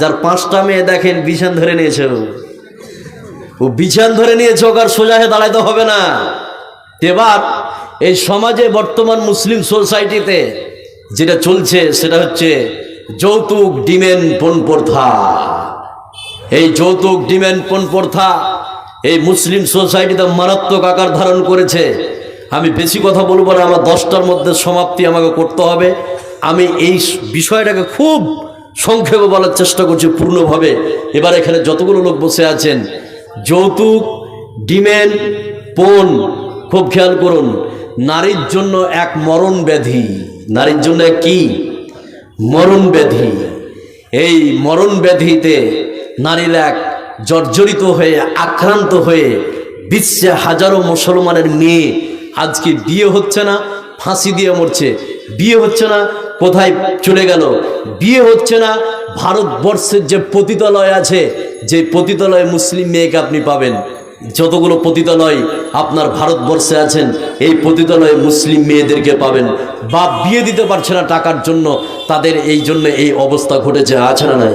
যার পাঁচটা মেয়ে দেখেন বিছান ধরে নিয়েছে ও। বিছান ধরে নিয়েছে ওকে আর সোজা দাঁড়াইতে হবে না। এবার এই সমাজে বর্তমান মুসলিম সোসাইটিতে যেটা চলছে, সেটা হচ্ছে যৌতুক ডিমেন পণ প্রথা। এই যৌতুক ডিমেন পণ প্রথা এই মুসলিম সোসাইটিতে মারাত্মক আকার ধারণ করেছে। আমি বেশি কথা বলব না, আমার দশটার মধ্যে সমাপ্তি আমাকে করতে হবে। আমি এই বিষয়টাকে খুব সংক্ষেপে বলার চেষ্টা করছি পূর্ণভাবে। এবার এখানে যতগুলো লোক বসে আছেন, যৌতুক ডিমেন পণ খুব খেয়াল করুন, নারীর জন্য এক মরণ ব্যাধি। নারীর জন্য কি? মরণ ব্যাধি। এই মরণ ব্যাধিতে নারীর এক জর্জরিত হয়ে, আক্রান্ত হয়ে, বিশ্বে হাজারো মুসলমানের মেয়ে আজকে বিয়ে হচ্ছে না, ফাঁসি দিয়ে মরছে। বিয়ে হচ্ছে না কোথায় চলে গেল? বিয়ে হচ্ছে না, ভারতবর্ষের যে পতিতালয় আছে, যে পতিতালয়ে মুসলিম মেয়েকে আপনি পাবেন। যতগুলো পতিতালয় আপনার ভারতবর্ষে আছেন, এই পতিতালয়ে মুসলিম মেয়েদেরকে পাবেন। বাপ বিয়ে দিতে পারছে না টাকার জন্য, তাদের এই জন্য এই অবস্থা ঘটেছে, আছে না নাই?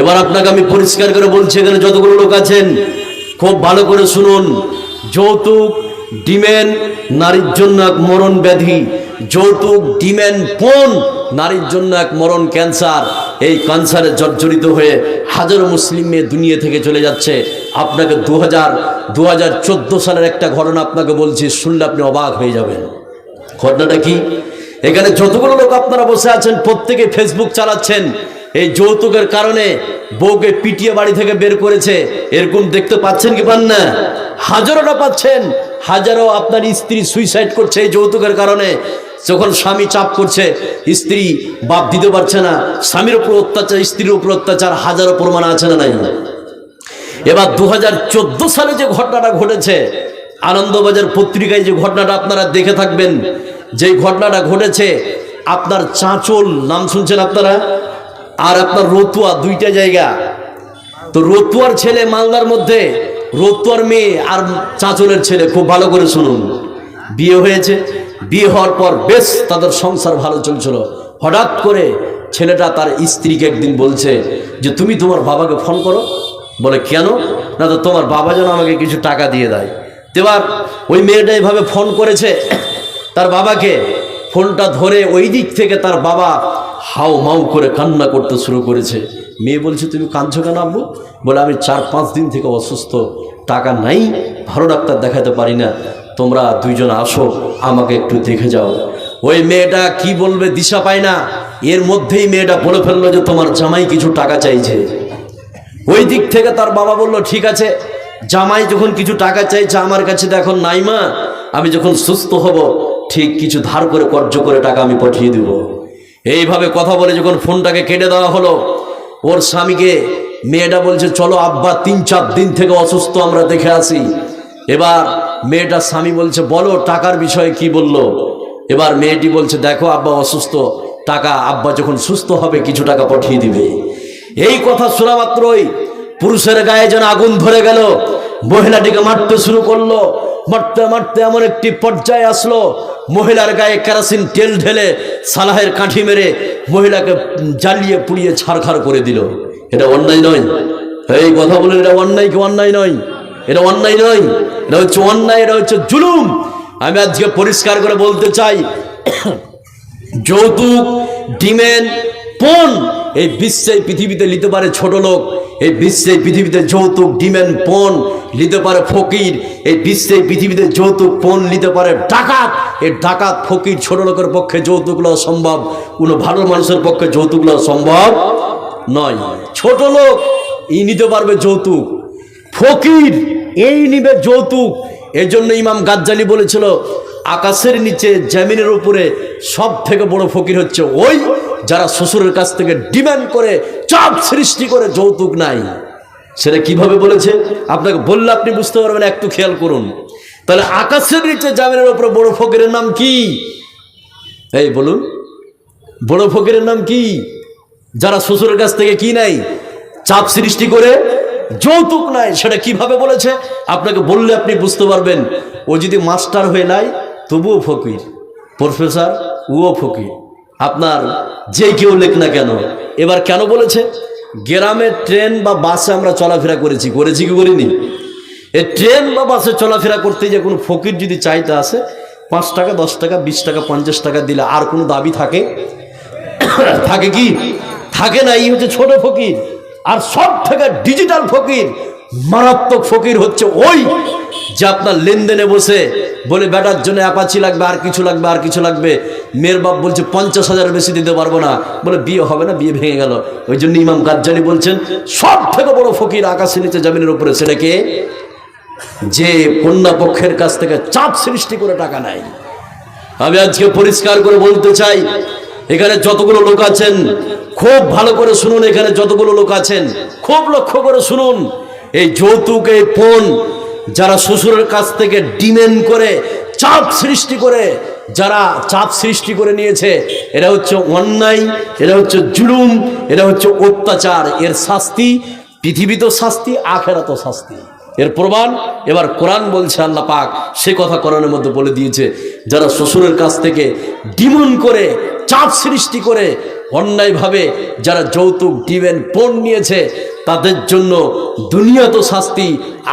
এবার আপনাকে আমি পরিষ্কার করে বলছি, এখানে যতগুলো লোক আছেন, খুব ভালো করে শুনুন। যৌতুক ডিমেন নারীর জন্য এক মরণ ব্যাধি। যৌতুক ডিমেন পণ নারীর জন্য এক মরণ ক্যান্সার। এই ক্যান্সারে জর্জরিত হয়ে হাজারো মুসলিম মেয়ে দুনিয়া থেকে চলে যাচ্ছে। আপনাকে দু হাজার দু হাজার সালের একটা ঘটনা আপনাকে বলছি, শুনলে আপনি অবাক হয়ে যাবেন। ঘটনাটা কি? এখানে যতগুলো লোক আপনারা বসে আছেন, প্রত্যেকে ফেসবুক চালাচ্ছেন। এই যৌতুকের কারণে বউকে পিটিয়ে বাড়ি থেকে বের করেছে। এরকম দেখতে পাচ্ছেন কি পান না? হাজারোটা পাচ্ছেন। হাজারো আপনার স্ত্রী সুইসাইড করছে এই যৌতুকের কারণে। যখন স্বামী চাপ করছে, স্ত্রী বাপ দিতে পারছে না, স্বামীর উপর অত্যাচার, স্ত্রীর উপর অত্যাচার, হাজারো প্রমাণ আছে না নাই? এবার দু হাজার চোদ্দ সালে যে ঘটনাটা ঘটেছে, আনন্দবাজার পত্রিকায় যে ঘটনাটা আপনারা দেখে থাকবেন, যেই ঘটনাটা ঘটেছে, আপনার চাঁচল, নাম শুনছেন আপনারা? আর আপনার রতুয়া, দুইটা জায়গা। তো রতুয়ার ছেলে মালদার মধ্যে, রতুয়ার মেয়ে আর চাঁচলের ছেলে, খুব ভালো করে শুনুন। বিয়ে হয়েছে। বিয়ে হওয়ার পর বেশ তাদের সংসার ভালো চলছিল। হঠাৎ করে ছেলেটা তার স্ত্রীকে একদিন বলছে যে, তুমি তোমার বাবাকে ফোন করো। বলে, কেন? না তো তোমার বাবা যেন আমাকে কিছু টাকা দিয়ে দেয়। এবার ওই মেয়েটা এভাবে ফোন করেছে। তার বাবাকে ফোনটা ধরে ওই দিক থেকে তার বাবা হাউ মাউ করে কান্না করতে শুরু করেছে। মেয়ে বলছে, তুমি কাঁদছো কেন আব্বু? বলে, আমি চার পাঁচ দিন থেকে অসুস্থ, টাকা নাই, ভালো ডাক্তার দেখাতে পারি না। তোমরা দুইজন আসো, আমাকে একটু দেখে যাও। ওই মেয়েটা কি বলবে দিশা পায় না। এর মধ্যেই মেয়েটা বলে ফেলল যে তোমার জামাই কিছু টাকা চাইছে। ওই দিক থেকে তার বাবা বলল, ঠিক আছে, জামাই যখন কিছু টাকা চাইছে আমার কাছে তো এখন নাই মা আমি যখন সুস্থ হব, ঠিক কিছু ধার করে, কর্য করে টাকা আমি পাঠিয়ে দেব। এইভাবে কথা বলে যখন ফোনটাকে কেটে দেওয়া হলো, ওর স্বামীকে মেয়েটা বলছে, চলো আব্বা, তিন চার দিন থেকে অসুস্থ, আমরা দেখে আসি। এবার মেয়েটার স্বামী বলছে, বলো, টাকার বিষয়ে কি বলল? এবার মেয়েটি বলছে, দেখো, আব্বা অসুস্থ। টাকা আব্বা যখন সুস্থ হবে, কিছু টাকা পাঠিয়ে দিবে। এই কথা শোনা মাত্রই পুরুষের গায়ে যেন আগুন ধরে গেল। মহিলাটিকে মারতে শুরু করল। মারতে মারতে এমন একটি পর্যায়ে আসলো। মহিলার গায়ে কেরাসিন তেল ঢেলে সালাহের কাঠি মেরে মহিলাকে জ্বালিয়ে পুড়িয়ে ছাড়খাড় করে দিল। এটা অন্যায় নয়। এই কথা বলে এটা অন্যায় কি অন্যায় নয়। এটা অন্যায় নয়, এটা হচ্ছে অন্যায়, এটা হচ্ছে জুলুম। আমি আজকে পরিষ্কার করে বলতে চাই, যৌতুক ডিমেন পণ এই বিশ্বে পৃথিবীতে নিতে পারে ছোট লোক, এই বিশ্বে পৃথিবীতে যৌতুক ডিমেন পণ নিতে পারে ফকির, এই বিশ্বে পৃথিবীতে যৌতুক, পণ নিতে পারে ডাকাত। এই ডাকাত, ফকির ছোট লোকের পক্ষে যৌতুক যৌতুকগুলো সম্ভব, কোনো ভালো মানুষের পক্ষে যৌতুকগুলো সম্ভব নয়। ছোট লোক, ই নিতে পারবে যৌতুক। ফকির এই নিবে যৌতুক। এই জন্য ইমাম গাজ্জালি বলেছিল, আকাশের নিচে জামিনের উপরে সব থেকে বড় ফকির হচ্ছে ওই যারা শ্বশুরের কাছ থেকে ডিম্যান্ড করে, চাপ সৃষ্টি করে যৌতুক নাই। সেটা কীভাবে বলেছে? আপনাকে বললে আপনি বুঝতে পারবেন, একটু খেয়াল করুন। তাহলে আকাশের নিচে জামিনের উপরে বড় ফকিরের নাম কি? এই বলুন, বড় ফকিরের নাম কি? যারা শ্বশুরের কাছ থেকে কি নাই? চাপ সৃষ্টি করে যৌতুক নাই, সেটা কীভাবে বলেছে? আপনাকে বললে আপনি বুঝতে পারবেন। ও যদি মাস্টার হয়ে নাই, তবুও ফকির। প্রফেসর ও ফকির। আপনার যে কেউ লেখ না কেন। এবার কেন বলেছে? গ্রামে ট্রেন বা বাসে আমরা চলাফেরা করেছি। করেছি কি করিনি? এ ট্রেন বা বাসে চলাফেরা করতে যে কোনো ফকির যদি চাইতে আসে, পাঁচ টাকা, দশ টাকা, বিশ টাকা, পঞ্চাশ টাকা দিলে আর কোনো দাবি থাকে? থাকে কি? থাকে না, এই হচ্ছে ছোট ফকির। আর সব থেকে ডিজিটাল ফকির, মারাত্মক ফকির হচ্ছে ওই যে আপনার লেনদেনে বসে বলে, বেটার জন্য অ্যাপাচি লাগবে, আর কিছু লাগবে, আর কিছু লাগবে। মেয়ের বাপ বলছে, পঞ্চাশ হাজার বেশি দিতে পারব না। বলে, বিয়ে হবে না, বিয়ে ভেঙে গেল। ওই জন্য ইমাম গাজ্জানি বলছেন সব থেকে বড় ফকির আকাশে নিচে জামিনের উপরে সেটাকে যে কন্যা পক্ষের কাছ থেকে চাপ সৃষ্টি করে টাকা নেয়। আমি আজকে পরিষ্কার করে বলতে চাই এখানে যতগুলো লোক আছেন, খুব ভালো করে শুনুন এখানে যতগুলো লোক আছেন, খুব লক্ষ্য করে শুনুন। এই যৌতুক, এই ফোন যারা শ্বশুরের কাছ থেকে ডিমেন্ড করে, চাপ সৃষ্টি করে, যারা চাপ সৃষ্টি করে নিয়েছে, এরা হচ্ছে অন্যায়, এরা হচ্ছে জুলুম, এরা হচ্ছে অত্যাচার। এর শাস্তি পৃথিবীতেও শাস্তি আখেরাতও শাস্তি। এর প্রমাণ, এবার কোরআন বলছে আল্লাহ পাক, সে কথা কোরআনের মধ্যে বলে দিয়েছে, যারা শ্বশুরের কাছ থেকে ডিমন করে চাপ সৃষ্টি করে অন্যায়ভাবে যারা যৌতুক ডিমেন পণ নিয়েছে, তাদের জন্য দুনিয়া তো শাস্তি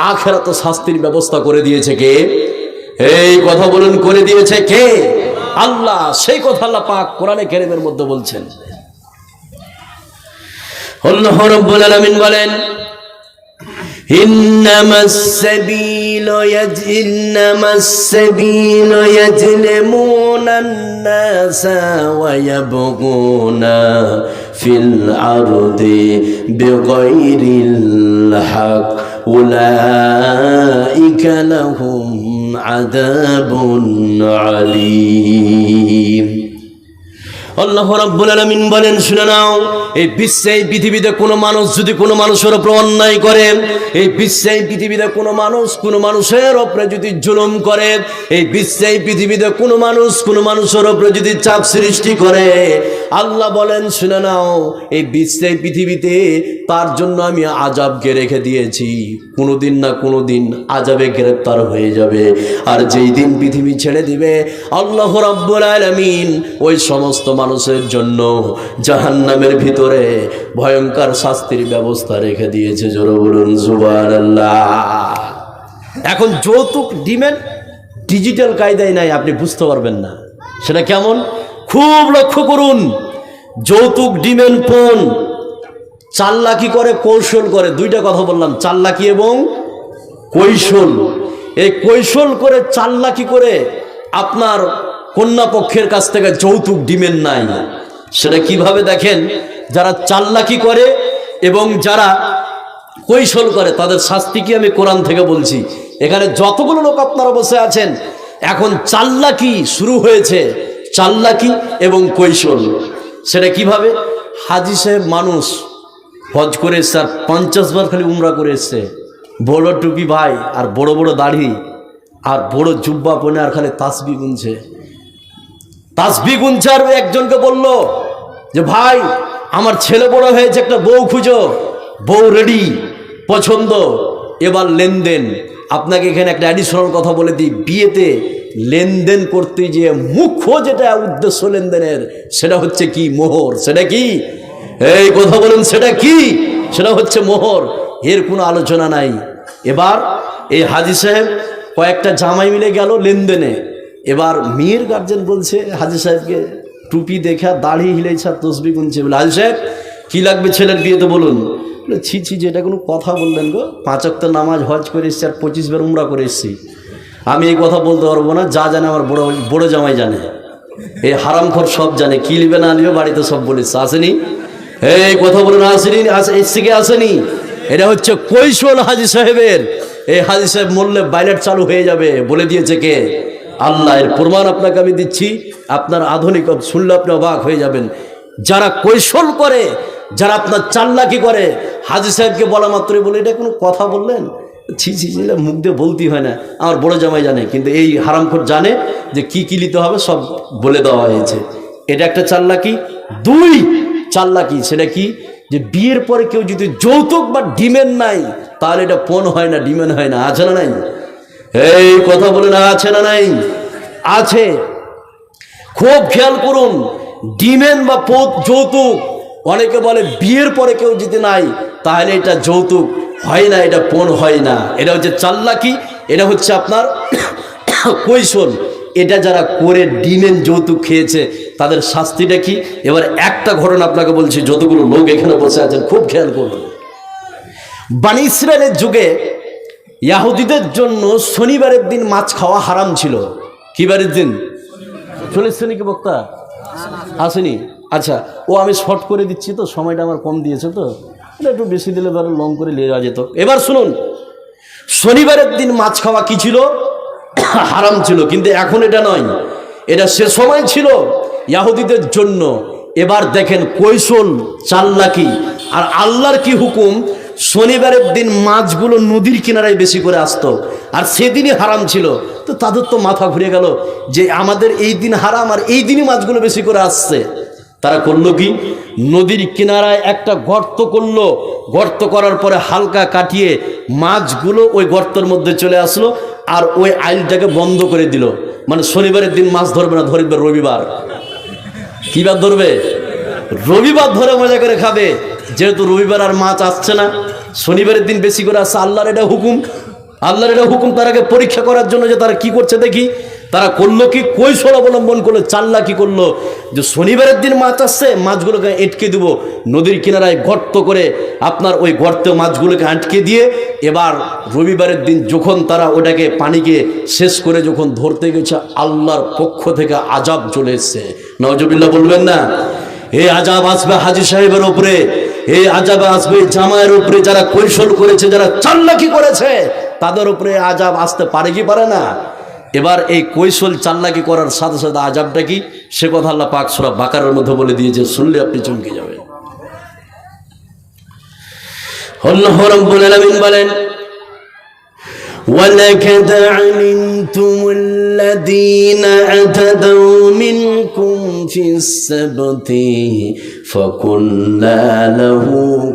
আখেরা তো শাস্তির ব্যবস্থা করে দিয়েছে কে? এই কথা বলুন, করে দিয়েছে কে? আল্লাহ, সেই কথা আল্লাহ পাক কোরআনে কেরিমের মধ্যে বলছেন। আল্লাহ রব্বুল আলামিন বলেন إنما السبيل يج إنما السبيل يجلمون الناس ويبغون في الأرض بغير الحق. أولئك لهم عذاب عليم. আল্লাহ রাব্বুল আলামিন বলেন, শুনে নাও, এই বিশ্বে, এই পৃথিবীতে কোনো মানুষ যদি কোনো মানুষের উপর অন্যায় করে, এই বিশ্বে, এই পৃথিবীতে কোনো মানুষ কোনো মানুষের উপরে যদি জুলুম করে, এই বিশ্বে, এই পৃথিবীতে কোনো মানুষ কোনো মানুষের উপরে যদি চাপ সৃষ্টি করে আল্লাহ বলেন, শুনে নাও, এই বিশ্বে পৃথিবীতে তার জন্য আমি আজাবকে রেখে দিয়েছি। কোনোদিন না কোনোদিন আজাবে গ্রেপ্তার হয়ে যাবে। আর যেই দিন পৃথিবী ছেড়ে দিবে, আল্লাহ রাব্বুল আলামিন ওই সমস্ত মানুষের জন্য জাহান্নামের ভিতরে ভয়ঙ্কর শাস্তির ব্যবস্থা রেখে দিয়েছে। জোরে বলুন, সুবহানাল্লাহ। এখন যৌতুক ডিমেন্ড ডিজিটাল কায়দায় নাই, আপনি বুঝতে পারবেন না। সেটা কেমন? খুব লক্ষ্য করুন। যৌতুক ডিমেন্ড পণ চাল্লাকি করে কৌশল করে, দুইটা কথা বললাম, চাল্লাকি এবং কৈশল এই কৈশল করে, চাল্লাকি করে আপনার কন্যা পক্ষের কাছ থেকে যৌতুক ডিমেন নাই। সেটা কীভাবে দেখেন? যারা চাল্লাকি করে এবং যারা কৈশল করে, তাদের শাস্তি কি আমি কোরআন থেকে বলছি? এখানে যতগুলো লোক আপনারা বসে আছেন, এখন চাল্লাকি শুরু হয়েছে, চাল্লাকি এবং কৈশল সেটা কীভাবে? হাজি সাহেব মানুষ, হজ করে এসছে আর পঞ্চাশ বার খালি উমরা করে এসছে। বড় টুপি ভাই আর বড় বড় দাড়ি আর বড় জুব্বা পনে আর খালি তাসবি গুনছে। তাসবি গুনছে আর একজনকে বলল যে, ভাই, আমার ছেলে বড় হয়েছে, একটা বউ খুঁজো। বউ রেডি পছন্দ। এবার লেনদেন। আপনাকে এখানে একটা অ্যাডিশনাল কথা বলে দিই। বিয়েতে লেনদেন করতে গিয়ে মুখ্য যেটা উদ্দেশ্য লেনদেনের, সেটা হচ্ছে কি মোহর? সেটা কি? এই কথা বলুন, সেটা কি? সেটা হচ্ছে মোহর। এর কোনো আলোচনা নাই। এবার এই হাজি সাহেব কয়েকটা জামাই মিলে গেল লেনদেনে। এবার মেয়ের গার্জেন বলছে, হাজি সাহেবকে টুপি দেখা, দাড়ি হিলেছে তসবি গুনছে। বলে, হাজি সাহেব, কি লাগবে ছেলের বিয়েতে বলুন। ছি ছি, যে এটা কোনো কথা বললেন গো। পাঁচ অক্ত নামাজ হজ করে এসছি আর পঁচিশ বার উমরা করে এসছি। আমি এই কথা বলতে পারব না, যা জানে আমার বড় বড় জামাই জানে। এই হারামখোর সব জানে, কি লিবে না লিবে বাড়িতে সব বলেছে আসেনি? এই কথা বলে না আসেনি, আস- এসছে কি আসেনি। এটা হচ্ছে কৈশল হাজি সাহেবের। এই হাজি সাহেব মরলে বাইলেট চালু হয়ে যাবে, বলে দিয়েছে কে? আল্লাহ, এর প্রমাণ আপনাকে আমি দিচ্ছি। আপনার আধুনিক শুনলে আপনি অবাক হয়ে যাবেন। যারা কৈশল করে, যারা আপনার চাল্লাকি করে, হাজি সাহেবকে বলা মাত্রই বলে, এটা কোনো কথা বললেন? ছি ছি ছি, এটা মুখ দিয়ে বলতেই হয় না। আমার বড় জামাই জানে কিন্তু এই হারামখোর জানে যে কি কি নিতে হবে সব বলে দেওয়া হয়েছে। এটা একটা চাল্লাকি। দুই চাল্লাকি সেটা কি? যে বিয়ের পরে কেউ যদি যৌতুক বা ডিমেন নাই তাহলে এটা পণ হয় না ডিমেন হয় না। আছে না নাই? এই কথা বলে না আছে না নাই? আছে। খুব খেয়াল করুন ডিমেন বা পোত যৌতুক অনেকে বলে বিয়ের পরে কেউ যদি নাই তাহলে এটা যৌতুক। হয় না, এটা পণ হয় না। এটা হচ্ছে চাল্লাকি, এটা হচ্ছে আপনার কৈশল এটা যারা করে ডিমেন যৌতুক খেয়েছে, তাদের শাস্তিটা কি? এবার একটা ঘটনা আপনাকে বলছি, যতগুলো লোক এখানে বসে আছেন, খুব খেয়াল করুন। বানি ইসরায়েলের যুগে ইয়াহুদিদের জন্য শনিবারের দিন মাছ খাওয়া হারাম ছিল। কি বারের দিন? চলেছে নাকি বক্তা? আসেনি? আচ্ছা ও আমি শর্ট করে দিচ্ছি তো, সময়টা আমার কম দিয়েছে তো। একটু বেশি দিলে ধরো লং করে নিয়ে যাওয়া যেত। এবার শুনুন, শনিবারের দিন মাছ খাওয়া কি ছিল? হারাম ছিল, কিন্তু এখন এটা নয়। এটা সে সময় ছিল ইয়াহুদিদের জন্য। এবার দেখেন কৈশল চাল্লাকি। আর আল্লাহর কি হুকুম? শনিবারের দিন মাছগুলো নদীর কিনারায় বেশি করে আসতো। আর সেদিনই হারাম ছিল। তো তাদের তো মাথা ঘুরে গেল যে আমাদের এই দিন হারাম আর এই দিনই মাছগুলো বেশি করে আসছে। তারা করল কি? নদীর কিনারায় একটা গর্ত করল। গর্ত করার পরে হালকা কাটিয়ে মাছগুলো ওই গর্তের মধ্যে চলে আসলো আর ওই আইলটাকে বন্ধ করে দিল। মানে শনিবারের দিন মাছ ধরবে না, ধরবে রবিবার। কি বার ধরবে? রবিবার ধরে মজা করে খাবে। যেহেতু রবিবার আর মাছ আসছে না, শনিবারের দিন বেশি করে আসছে আল্লাহর এটা হুকুম। আল্লাহর এটা হুকুম তারাকে পরীক্ষা করার জন্য যে তারা কি করছে দেখি। তারা করল কি? কৈশল অবলম্বন করল, চাল্লা কি করল? যে শনিবারের দিন মাছ আসছে, মাছগুলোকে এটকে দেবো। নদীর কিনারায় গর্ত করে আপনার ওই গর্তে মাছগুলোকে আটকে দিয়ে এবার রবিবারের দিন যখন তারা ওটাকে পানিকে শেষ করে যখন ধরতে গেছে, আল্লাহর পক্ষ থেকে আজাব চলে এসছে। নজবিল্লা বলবেন না? এই আজাব আসবে হাজি সাহেবের উপরে এই আজাব আসবে জামায়ের উপরে, যারা কৈশল করেছে, যারা চাল্লাকি করেছে, তাদের উপরে আজাব আসতে পারে কি পারে না? এবার এই কৈশল চাল্লাকি করার সাথে সাথে আজাবটা কি সে কথা আল্লাহ পাক সুরা বাকারের মধ্যে বলে দিয়েছে শুনলে আপনি চমকে যাবেন আল্লাহ রাব্বুল আলামিন বলেন ولقد علمتم الذين اعتدوا منكم في السبت فقلنا له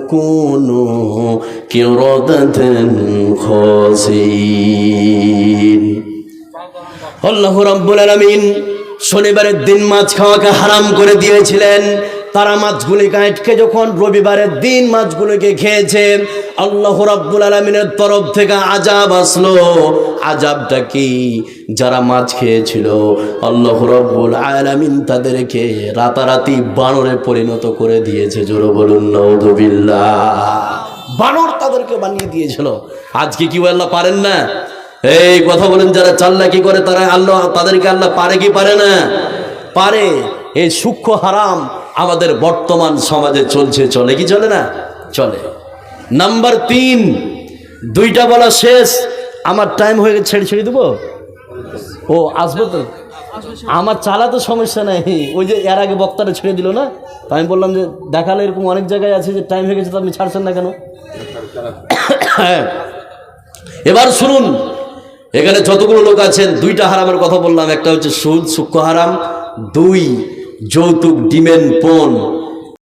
كونوا كردة خاسئين আল্লাহ রাব্বুল শনিবারের দিন মাছ খাওয়াকে হারাম করে দিয়েছিলেন। তারা মাছগুলিকে আটকে যখন রবিবারের দিন মাছগুলিকে খেয়েছেন আল্লাহ রাব্বুল আলামিনের তরফ থেকে আজাব আসলো। আজাবটা কি? যারা মাছ খেয়েছিল, আল্লাহ রাব্বুল আলামিন তাদেরকে রাতারাতি বানরে পরিণত করে দিয়েছে, জোরে বলুন নওদুবিল্লাহ বানর তাদেরকে বানিয়ে দিয়েছিল। আজকে কি আল্লাহ পারেন না? এই কথা বলেন, যারা চাল্লাকি করে, তারা আল্লাহ, তাদেরকে আল্লাহ পারে কি পারে না? পারে। এই সূক্ষ্ম হারাম আমাদের বর্তমান সমাজে চলছে, চলে কি চলে না? চলে। নাম্বার তিন, দুইটা বলা শেষ। আমার টাইম হয়ে গেছে, ছেড়ে ছেড়ে দেবো? ও, আসব তো। আমার চালা তো সমস্যা নাই। ওই যে এর আগে বক্তাটা ছেড়ে দিল না? তো আমি বললাম যে, দেখালে এরকম অনেক জায়গায় আছে যে টাইম হয়ে গেছে তো আপনি ছাড়ছেন না কেন? হ্যাঁ। এবার শুনুন। এখানে যতগুলো লোক আছেন, দুইটা হারামের কথা বললাম, একটা হচ্ছে সুদ, সূক্ষ্ম হারাম, দুই যৌতুক ডিমেন পণ।